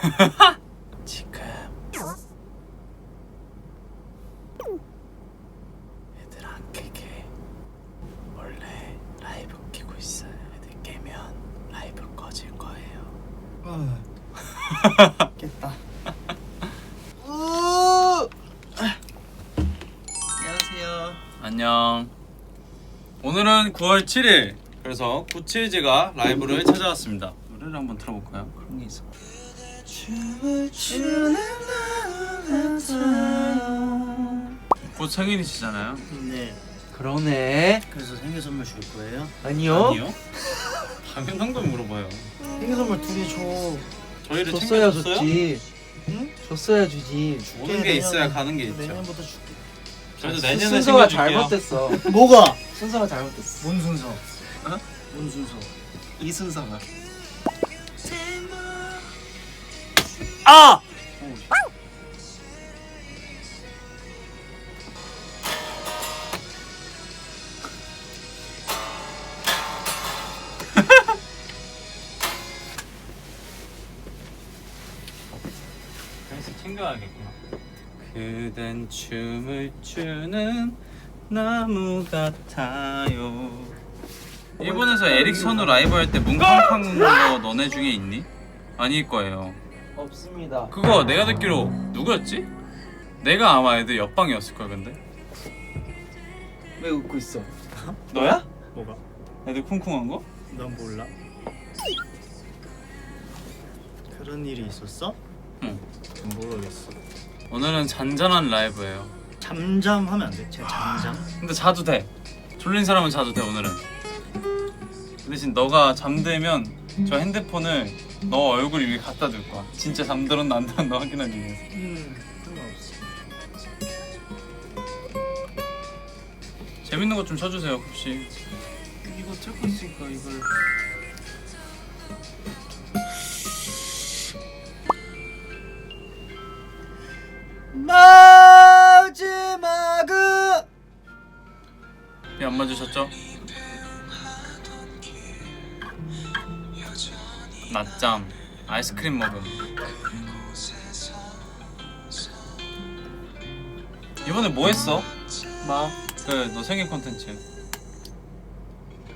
지금 애들 안 깨게 원래 라이브 키고 있어요. 애들 깨면 라이브 꺼질 거예요. 깼다. 안녕하세요. 안녕. 오늘은 9월 7일. 그래서 977제가 라이브를 찾아왔습니다. 노래를 한번 들어볼까요? 그런 게 있어. 곧 생일이시잖아요. 네. 그러네. 그래서 생일 선물 줄 거예요? 아니요. 아니요? 당연한 걸 물어봐요. 생일 선물 둘이 줘. 저희를 줬어야 챙겨줬어요? 줬지. 응? 줬어야 주지. 오는 게 있어야 가는 게 있죠. 내년부터 줄게. 저희도 내년에 순서가 챙겨줄게요. 잘못됐어. 뭐가? 순서가 잘못됐어. 뭔 순서? 뭔 순서? 이 순서가. 아! 그래서 챙겨야겠구나. 그댄 춤을 추는 나무 같아요. 일본에서 에릭 선우 라이브 할때 뭉팡팡 우는 거 너네 중에 있니? 아닐 거예요. 없습니다. 그거 내가 듣기로 누구였지? 내가 아마 애들 옆방이었을 걸 근데. 왜 웃고 있어? 너야? 뭐가? 애들 쿵쿵한 거? 난 몰라. 그런 일이 있었어? 응. 모르겠어. 오늘은 잔잔한 라이브예요. 잠잠하면 안 돼? 제가 잠잠? 근데 자도 돼. 졸린 사람은 자도 돼 오늘은. 그 대신 너가 잠들면 저 핸드폰을 너 얼굴 위에 갖다 둘 거야. 진짜 잠들었나 안 들었나 확인하기 위해서. 음, 상관없어. 재밌는 거좀 쳐주세요 혹시. 이거 틀고 있으니까 이걸. 마지막은 안 맞으셨죠? 낮잠 아이스크림 먹음 이번에 뭐 했어? 마. 그너 생일 콘텐츠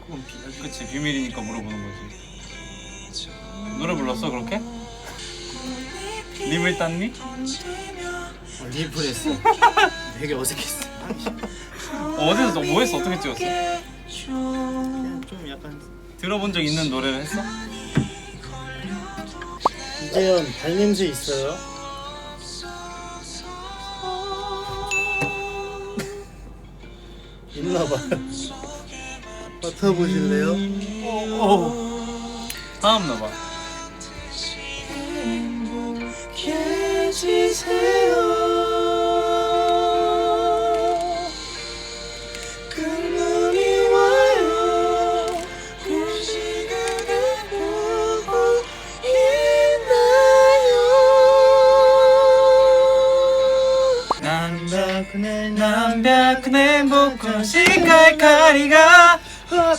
그건 비. 그치 비밀이니까 물어보는 거지 노래 불렀어 그렇게? 립을 땄니? 어, 립을 했어. 되게 어색했어. 어디서 너 뭐 했어? 어떻게 찍었어? 그냥 좀 약간 들어본 적 있는 노래를 했어? 이재현 발냄새 있어요? 있나 봐요. 맡아보실래요? 어. 다음 나봐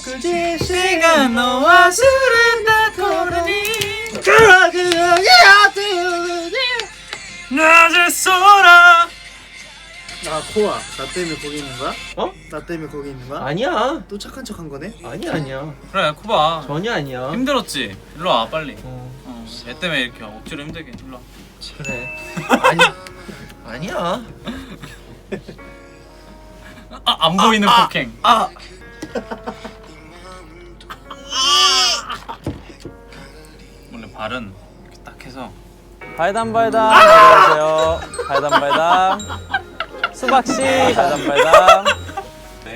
헛구지 시간 너와 술은 다 고르니 그러기야 낮에 쏘라 나 코아 나 때문에 거기 있는 거야? 어? 나 때문에 거기 있는 거야? 아니야. 또 착한 척 한 거네? 아니야 아니야. 그래 코바 전혀 아니야. 힘들었지? 일로 와 빨리 어, 어, 얘 때문에 이렇게 억지로 힘들게 일로 와 그래. 아니. 아니야. 아, 안 보이는 폭행 아. 발은 이렇게 딱 해서 발담 발담. 안녕하세요. 발담 발담. 수박 씨 발담 발담. 네.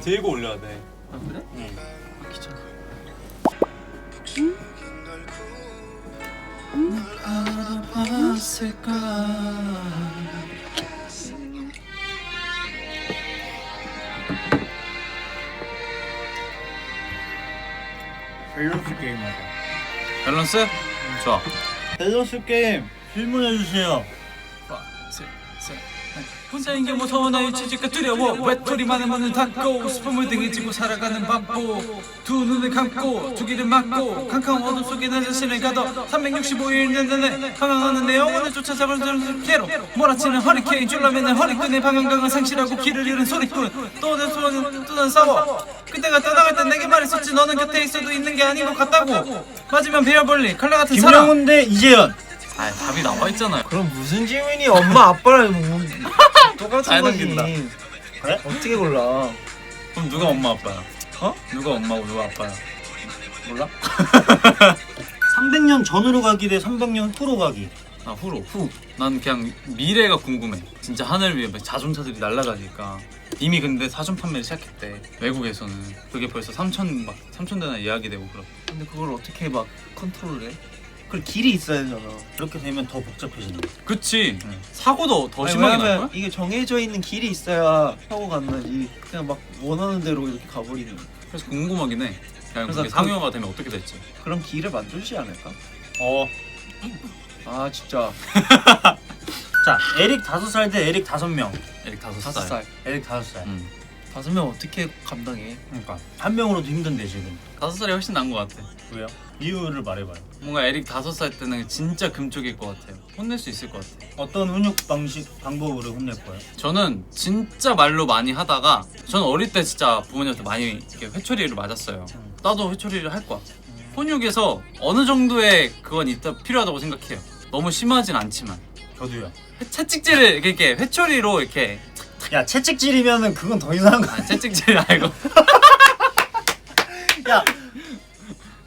들고 올려야 돼. 아, 그래? 응. 귀찮아. 밸런스 게임 하자 밸런스? 좋아 밸런스 게임 질문해 주세요 하나, 둘, 셋. 혼자인 게 무서워 나 유치질까 두려워. 외톨이 많은 문을 닫고 스품을 등에 찌고 살아가는 바보. 두 눈을 감고 두 귀를 막고 캄캄한 어둠 속에 내 자신을 가둬 365일 내내 방황하는 내 영혼을 쫓아잡을 개로 몰아치는 허리케인 줄라매는 허리끈에 방황강을 상실하고 길을 잃은 소리꾼. 또 내 소원은 또난 싸워. 그때가 떠나갈 때 내게 말했었지. 너는 곁에 있어도 있는 게 아닌 것 같다고. 맞으면 베어벌리 칼라 같은 사람. 김영훈 대 이재현. 아 답이 나와 있잖아요. 그럼 무슨 질문이 엄마 아빠랑 뭐 똑같은 잘 거지. 넘긴다. 그래? 어떻게 골라? 그럼 누가 엄마 아빠야? 어? 누가 엄마고 누가 아빠야? 몰라? 300년 전으로 가기 대 300년 후로 가기. 나 후로 후. 난 그냥 미래가 궁금해. 진짜 하늘 위에 막 자동차들이 날아다니까. 이미 근데 사전 판매를 시작했대. 외국에서는 그게 벌써 3천 막 3천 대나 이야기되고 그렇. 근데 그걸 어떻게 막 컨트롤해? 그 길이 있어야 되잖아. 그렇게 되면 더 복잡해지는 거야. 그치. 응. 사고도 더 아니, 심하게 날 왜냐면 거야? 이게 정해져 있는 길이 있어야 사고가 안 나지. 그냥 막 원하는 대로 이렇게 가버리는. 그래서 궁금하긴 해. 그냥 그래서 그게 그- 상용화가 되면 어떻게 될지. 그런 길을 만들지 않을까? 어. 아 진짜 자, 에릭 5살 대 에릭 5명. 에릭 다섯 다섯 살. 살. 에릭 5살. 응. 다섯 명 어떻게 감당해? 그러니까 한 명으로도 힘든데 지금. 다섯 살이 훨씬 나은 것 같아. 왜요? 이유를 말해봐요. 뭔가 에릭 다섯 살 때는 진짜 금쪽일 것 같아요. 혼낼 수 있을 것 같아. 어떤 훈육 방식 방법으로 혼낼 거예요? 저는 진짜 말로 많이 하다가 저는 어릴 때 진짜 부모님한테 많이 이렇게 회초리를 맞았어요. 음. 나도 회초리를 할 거야. 혼육에서 어느 정도의 그건 있다 필요하다고 생각해요. 너무 심하진 않지만 저도요. 회- 채찍질을 이렇게 회초리로 이렇게 야, 채찍질이면은 그건 더 이상한 거. 아, 채찍질 알고 야,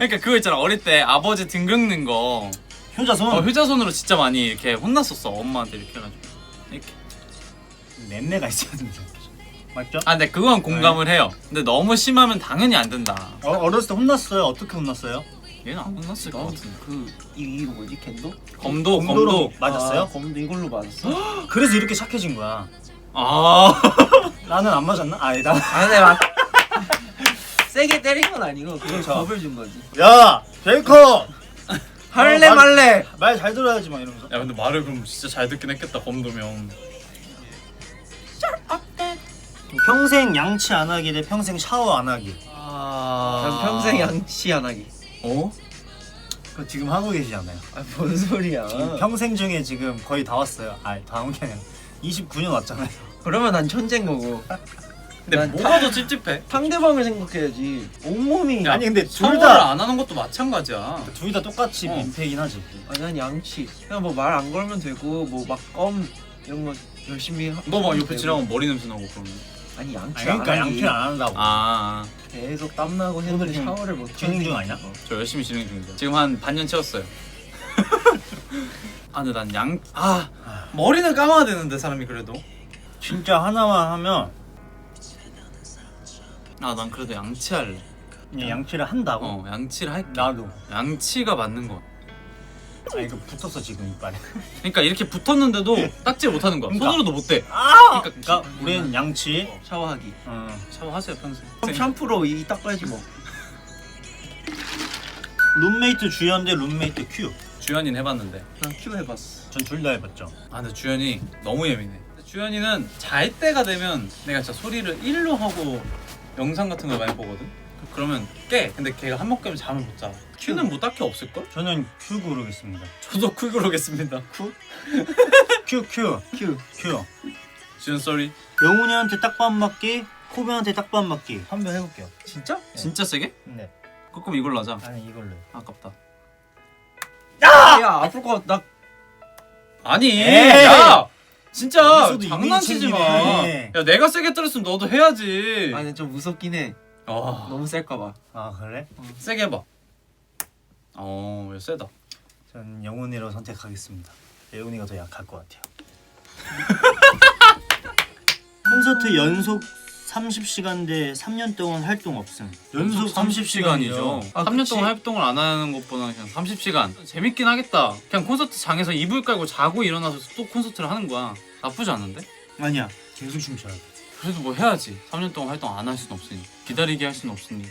그러니까 그거 있잖아 어릴 때 아버지 등 긁는 거 효자손. 어, 효자손으로 진짜 많이 이렇게 혼났었어 엄마한테 이렇게 해가지고 이렇게 냄새가 있어야 된다. 맞죠? 아 근데 그건 공감을 해요. 근데 너무 심하면 당연히 안 된다. 어, 어렸을 때 혼났어요. 어떻게 혼났어요? 얘는 안 혼났을 것 같은데. 그 이 이거 뭐지 캔도? 검도 검도로 검도. 맞았어요? 아, 검도 이걸로 맞았어? 그래서 이렇게 착해진 거야. 아 나는 안 맞았나? 아니다. 아네 막 세게 때린 건 아니고 그걸 자. 겁을 준 거지. 야, 제이커. 할래 말- 말래. 말 잘 들어야지 막 이러면서. 야 근데 말을 그럼 진짜 잘 듣긴 했겠다 검도면. 평생 양치 안 하기 대 평생 샤워 안 하기. 아. 난 평생 양치 안 하기. 어? 그거 지금 하고 계시잖아요. 아 뭔 소리야? 지금 평생 중에 지금 거의 다 왔어요. 아니, 다온 게 아니라 29년 왔잖아요. 그러면 난 천재인 거고. 근데 난 뭐가 더 찝찝해? 상대방을 생각해야지. 온몸이. 야, 아니 근데 둘 샤워를 다안 하는 것도 마찬가지야. 둘 다 똑같이 어. 민폐긴 하지. 아니 난 양치. 그냥 뭐 말 안 걸면 되고 뭐 막 껌 이런 거 열심히. 하- 너막 하면 옆에 되고. 지나가면 머리 냄새 나고 그러면. 아니 양치 아니, 그러니까 안 하기. 양치를 안 한다고. 아, 계속 땀 나고 했는데 오늘 지금 샤워를 못. 진행 중 아니야? 거. 저 열심히 진행 중이죠. 지금 한 반년 채웠어요. 아 근데 난 양. 아 머리는 감아야 되는데 사람이 그래도. 진짜 하나만 하면 아 난 그래도 양치할래. 그냥 양치를 한다고? 어 양치를 할게. 나도. 양치가 맞는 거. 아니 그 붙었어 지금 이빨에. 그러니까 이렇게 붙었는데도 딱지 못 하는 거야. 그러니까. 손으로도 못 대. 아! 그러니까 그러니까 우리는 양치. 샤워하기. 어. 샤워하세요 평소에. 그럼 샴푸로 이 닦아야지 뭐. 룸메이트 주연 대 룸메이트 큐. 주연이는 해봤는데. 난 큐 해봤어. 전 둘 다 해봤죠. 아 근데 주연이 너무 예민해. 주연이는 잘 때가 되면 내가 진짜 소리를 1로 하고 영상 같은 걸 많이 보거든. 그러면 깨. 근데 걔가 한번 깨면 잠을 못 자. 큐는 뭐 딱히 없을 걸? 저는 큐 고르겠습니다. 저도 쿨 그러겠습니다. 큐 큐. 큐. 큐. 주연 쏘리. 영훈이한테 딱밤 맞기, 코비한테 딱밤 맞기. 한 번 해볼게요. 진짜? 진짜 세게? 네. 그럼 이걸로 하자. 아니 이걸로. 아깝다. 야 아플 것 같. 나 아니, 에이! 야, 진짜 여기서도 장난치지 마. 챙기네. 야, 내가 세게 때렸으면 너도 해야지. 아니 좀 무섭긴 해. 아, 너무 셀까봐. 아 그래? 세게 해봐. 어, 왜 세다. 전 영훈이로 선택하겠습니다. 영훈이가 더 약할 것 같아요. 콘서트 연속 30시간 대 3년 동안 활동 없음. 연속 30시간이죠. 아, 3년 그치. 동안 활동을 안 하는 것보다는 그냥 30시간. 재밌긴 하겠다. 그냥 콘서트 장에서 이불 깔고 자고 일어나서 또 콘서트를 하는 거야. 나쁘지 않은데? 아니야. 계속 춤춰야 돼. 그래도 뭐 해야지. 3년 동안 활동 안 할 수는 없으니. 기다리게 할 수는 없으니.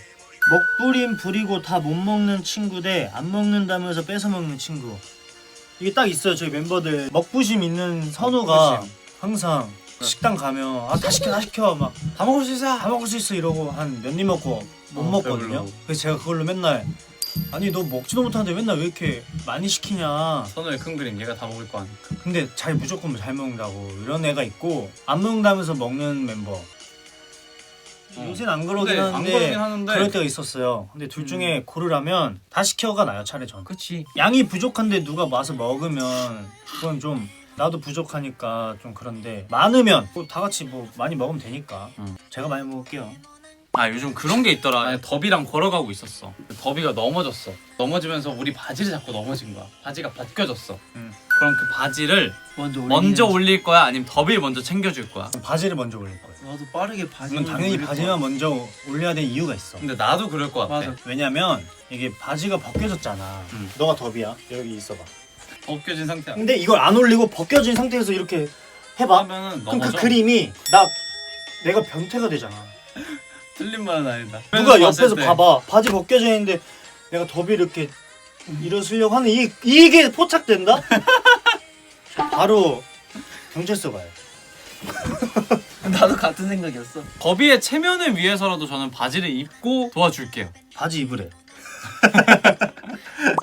먹부림 부리고 다 못 먹는 친구 대 안 먹는다면서 뺏어 먹는 친구. 이게 딱 있어요. 저희 멤버들 먹부심 있는 선우가 먹부심. 항상 식당 가면 아 다 시켜 다 시켜 막 다 먹을 수 있어 다 먹을 수 있어 이러고 한 몇 입 먹고 못 어, 먹거든요. 배불러. 그래서 제가 그걸로 맨날 아니 너 먹지도 못하는데 맨날 왜 이렇게 많이 시키냐. 선우의 큰 그림 얘가 다 먹을 거 아니야 근데 잘 무조건 잘 먹는다고 이런 애가 있고 안 먹는다면서 먹는 멤버. 요새는 안 그러긴 근데 안 하는데, 그러긴 하는데. 그럴 때가 있었어요. 근데 둘 중에 고르라면 다 시켜가 나요 차례 전. 그치 양이 부족한데 누가 와서 먹으면 그건 좀 나도 부족하니까 좀 그런데 많으면 뭐다 같이 뭐 많이 먹으면 되니까 응. 제가 많이 먹을게요. 아 요즘 그런 게 있더라 아니, 더비랑 걸어가고 있었어 더비가 넘어졌어 넘어지면서 우리 바지를 잡고 넘어진 거야 바지가 벗겨졌어 응. 그럼 그 바지를 먼저 올리는 먼저 올릴 거야 아니면 더비를 먼저 챙겨줄 거야 바지를 먼저 올릴 거예요. 나도 빠르게 바지 그러면 당연히 바지만 먼저 올려야 될 이유가 있어. 근데 나도 그럴 것 같아 맞아. 왜냐면 이게 바지가 벗겨졌잖아. 응. 너가 더비야. 여기 있어봐. 벗겨진 상태야? 근데 이걸 안 올리고 벗겨진 상태에서 이렇게 해봐. 하면은 그럼 넘어져? 그 그림이 나 내가 변태가 되잖아. 틀린 말은 아니다. 누가 봤을 옆에서 때 봐봐. 바지 벗겨져 있는데 내가 더비 이렇게 일어서려고 하는 이, 이게 포착된다? 바로 경찰서 가요. 나도 같은 생각이었어. 더비의 체면을 위해서라도 저는 바지를 입고 도와줄게요. 바지 입으래.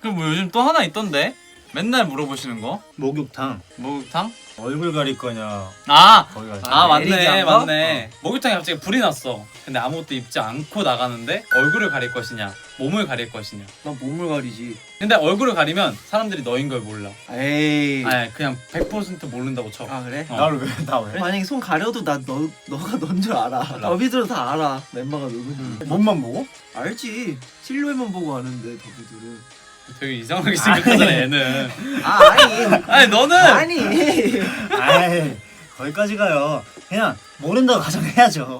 그럼 뭐 요즘 또 하나 있던데 맨날 물어보시는 거 목욕탕 목욕탕? 얼굴 가릴 거냐 아! 거기 아 맞네 내리기 한 거? 맞네 목욕탕에 갑자기 불이 났어 근데 아무것도 입지 않고 나가는데 얼굴을 가릴 것이냐 몸을 가릴 것이냐 난 몸을 가리지 근데 얼굴을 가리면 사람들이 너인 걸 몰라 에이 아니 그냥 100% 모른다고 쳐 아 그래? 어. 나를 왜 나 왜? 만약에 손 가려도 나 너 너가 넌 줄 알아. 더비들은 다 알아. 멤버가 누구니? 몸만 보고? 알지. 실루엣만 보고 아는데 더비들은. 되게 이상하게 생겼잖아 얘는 아 아니. 아니 너는 아니. 아이 거기까지 가요 그냥 모른다고 가정해야죠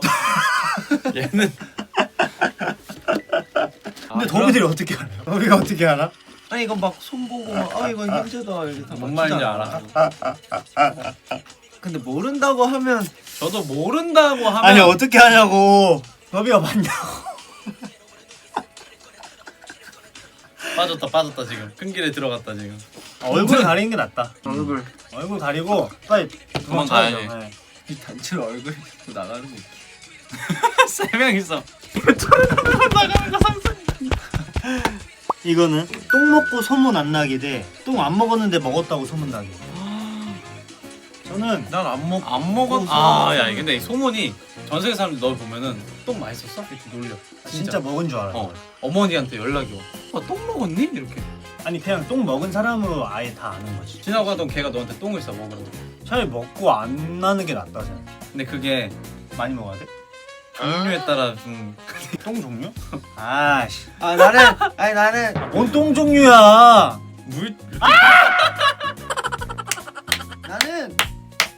얘는 근데 더비들이 어떻게 알아요? 더비가 어떻게 알아? 아니 이건 막손 보고 막, 아 이건 형제다 이렇게 다 뭔 말인지 않아. 근데 모른다고 하면 저도 모른다고 하면 아니 어떻게 하냐고 더비가 맞냐고 빠졌다 빠졌다 지금 큰 길에 들어갔다 지금 얼굴 가리는 게 낫다 얼굴 얼굴 가리고 빨리 도망가야지. 도망쳐야죠. 네. 이 단체로 얼굴 나가는 거. 세 명이서 이거는 똥 먹고 소문 안 나게 돼. 똥 안 먹었는데 먹었다고 소문 나게. 저는 난안 먹. 안 먹었 아야 근데 이 소문이 전 세계 사람들 너 보면은 똥 맛있었어? 이렇게 놀려 진짜, 먹은 줄 알아. 어 어머니한테 연락이 와. 아, 똥 먹었니? 이렇게 아니 그냥 똥 먹은 사람으로 아예 다 아는 거지. 지나가던 걔가 너한테 똥을 싸 먹으라고 차라리 먹고 안 나는 게 낫다 생각. 근데 그게 많이 먹어야 돼? 종류에 따라 좀 똥 종류? 아씨. 아 나는 아니 나는 뭔 똥 종류야? 물... 나는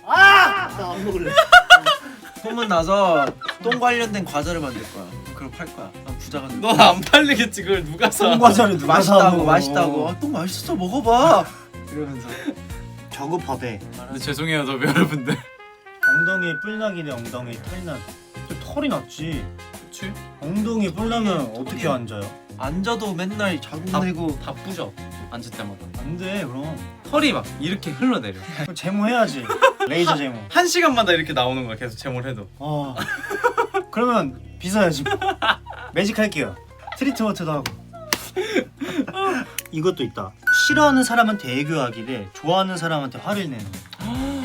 아! 나안 먹을래. 소문 나서 똥 관련된 과자를 만들 거야. 그걸 팔 거야. 난 부자가 될 거야. 너 안 팔리겠지 그걸 누가 사 똥 과자를 누가 사 맛있다고 먹어? 맛있다고. 아, 똥 맛있어 먹어봐. 이러면서. 저거 법에 근데 죄송해요 더 여러분들 엉덩이에 뿔 나기 대 엉덩이에 털 나기. 저 털이 났지. 그치? 엉덩이에 뿔 나면 어떻게 앉아요? 앉아도 맨날 자국 다- 내고 다 부져 앉을 때마다 안 돼, 그럼. 털이 막 이렇게 흘러내려 그럼 제모 해야지. 레이저 제모. 한 시간마다 이렇게 나오는 거야 계속 제모를 해도 어. 그러면 빗어야지. 매직 할게요. 트리트먼트도 하고. 이것도 있다. 싫어하는 사람한테 애교하기 대 좋아하는 사람한테 화를 내는.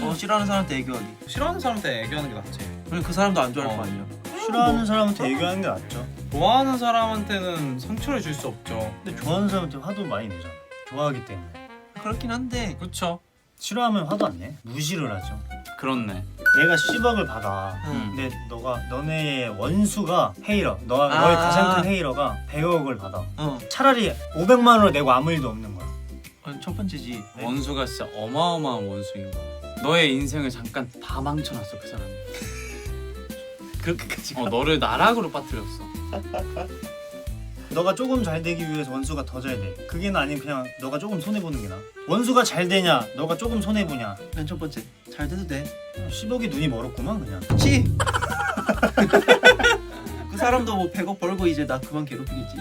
어 싫어하는 사람한테 애교하기. 싫어하는 사람한테 애교하는 게 낫지 그럼 그 사람도 안 좋아할 어. 거 아니야. 싫어하는 사람한테 애교하는 게 낫죠. 좋아하는 사람한테는 상처를 줄 수 없죠 근데 좋아하는 사람한테 화도 많이 내잖아. 좋아하기 때문에. 그렇긴 한데 그쵸 싫어하면 화도 안 내. 무시를 하죠. 그렇네 내가 10억을 받아. 응. 근데 너가 너네의 원수가 헤이러. 너 아. 너의 가장 큰 헤이러가 100억을 받아. 어. 차라리 500만 원을 내고 아무 일도 없는 거야. 어, 첫 번째지. 원수가 진짜 어마어마한 원수인 거야 너의 인생을 잠깐 다 망쳐놨어 그 사람이 그렇게까지. 어 너를 나락으로 빠뜨렸어 너가 조금 잘 되기 위해서 원수가 더 잘 돼. 그게 아니면 그냥 너가 조금 손해 보는 게 나. 원수가 잘 되냐, 너가 조금 손해 보냐. 맨 첫 번째. 잘 돼도 돼. 10억이 눈이 멀었구만 그냥. 그렇지. 그 사람도 뭐 100억 벌고 이제 나 그만 괴롭히겠지.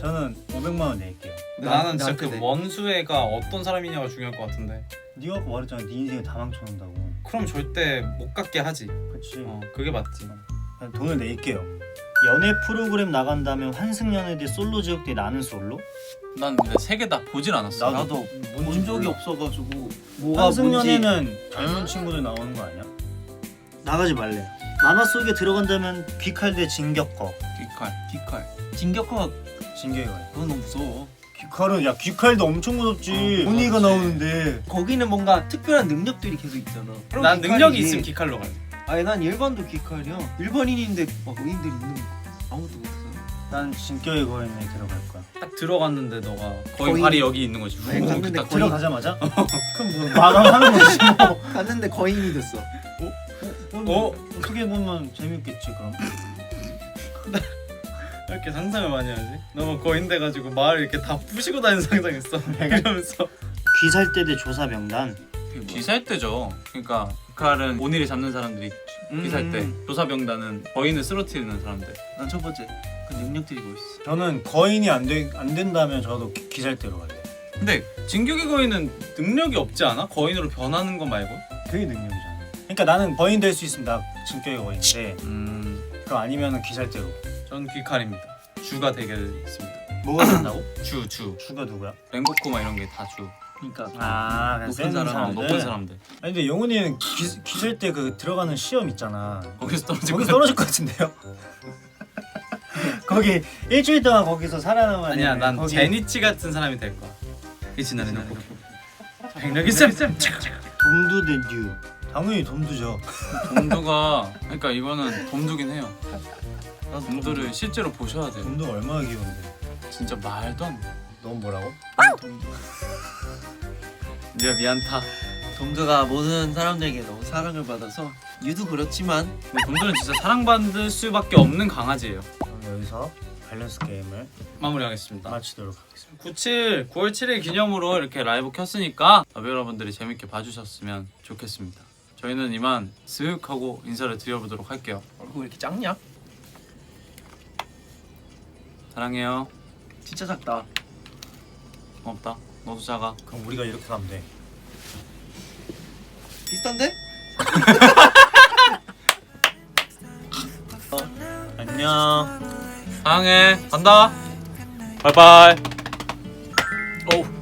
저는 500만 원 낼게요. 나는 진짜 그 내. 원수애가 어떤 사람이냐가 중요할 것 같은데 네가 아까 말했잖아, 네 인생을 다 망쳐놓는다고. 그럼 절대 못 갖게 하지. 그치 어, 그게 맞지. 그냥 돈을 낼게요 연애 프로그램 나간다면 환승연애 대 솔로 지역 대 나는 솔로? 난 근데 세 개 다 보질 않았어. 나도 본 적이. 없어가지고 뭐가 뭔지 환승연애는 젊은 친구들 나오는 거 아니야? 나가지 말래 만화 속에 들어간다면 귀칼 대 진격거 귀칼. 귀칼 진격화 진격이 거 그건 너무 무서워 귀칼은 야 귀칼도 엄청 무섭지 어, 본이가 무섭지. 나오는데 거기는 뭔가 특별한 능력들이 계속 있잖아 그럼 난 능력이. 있으면 귀칼로 갈래. 아니 난 일반도 귀칼이야 일반인인데 막 의인들이 있는 거 아무것도 못해서 난 진격의 거인에 들어갈 거야 딱 들어갔는데 너가 거의 거의- 발이 여기 있는 거지. 네, 후, 갔는데 딱 거의- 들어가자마자? 그럼 뭐 마감하는 거지 뭐 갔는데 거인이 됐어 어? 어떻게 보면 재밌겠지 그럼 왜 이렇게 상상을 많이 하지? 너무 거인 돼가지고 마을 이렇게 다 부시고 다니는 상상했어. 이러면서. 귀살대 대 조사 명단 귀살 때죠. 그러니까 귀칼은 오니를 잡는 사람들이 귀살 때, 음. 조사병단은 거인을 쓰러뜨리는 사람들. 난 첫 번째 그 능력들이 멋있어 저는 거인이 안, 되, 안 된다면 저도 기- 귀살대로 갈래요 근데 진격의 거인은 능력이 없지 않아? 거인으로 변하는 거 말고? 그게 능력이잖아 그러니까 나는 거인 될 수 있습니다 진격의 거인인데 음, 그거 아니면 귀살대로 전 귀칼입니다. 주가 되겠습니다. 뭐가 된다고? 주, 주. 주가 누구야? 랭고쿠 막 이런 게 다 주. 그러니까 아 그냥 높은 센 사람, 어, 사람들. 높은 사람들. 아니 근데 영훈이는 귀, 귀살대 그 들어가는 시험 있잖아 거기서 떨어질 거기 거 떨어질 것 같은데요? 거기 일주일 동안 거기서 살아남아야 아니야, 돼. 난 거기 제니치 같은 사람이 될 거야. 이치 나는 고 백력 있음. 돔두 대듀 당연히 돔두죠 돔두가 그러니까 이거는 돔두긴 해요. 난 돔두를 실제로 보셔야 돼요. 돔두가 얼마나 귀여운데 진짜 말도 안 돼. 넌 뭐라고? 미안 미안타. 돔드가 모든 사람들에게 너무 사랑을 받아서 유도 그렇지만 근데 돔두는 진짜 사랑받을 수밖에 없는 강아지예요. 그럼 여기서 밸런스 게임을 마무리하겠습니다. 마치도록 하겠습니다 97 9월 7일 기념으로 이렇게 라이브 켰으니까 여러분들이 재밌게 봐주셨으면 좋겠습니다. 저희는 이만 쓱 하고 인사를 드려보도록 할게요. 얼굴 왜 이렇게 작냐? 사랑해요. 진짜 작다 고맙다. 너도 작아. 그럼 우리가 이렇게 가면 돼 비슷한데? 안녕 사랑해. 간다. 바이바이. 오.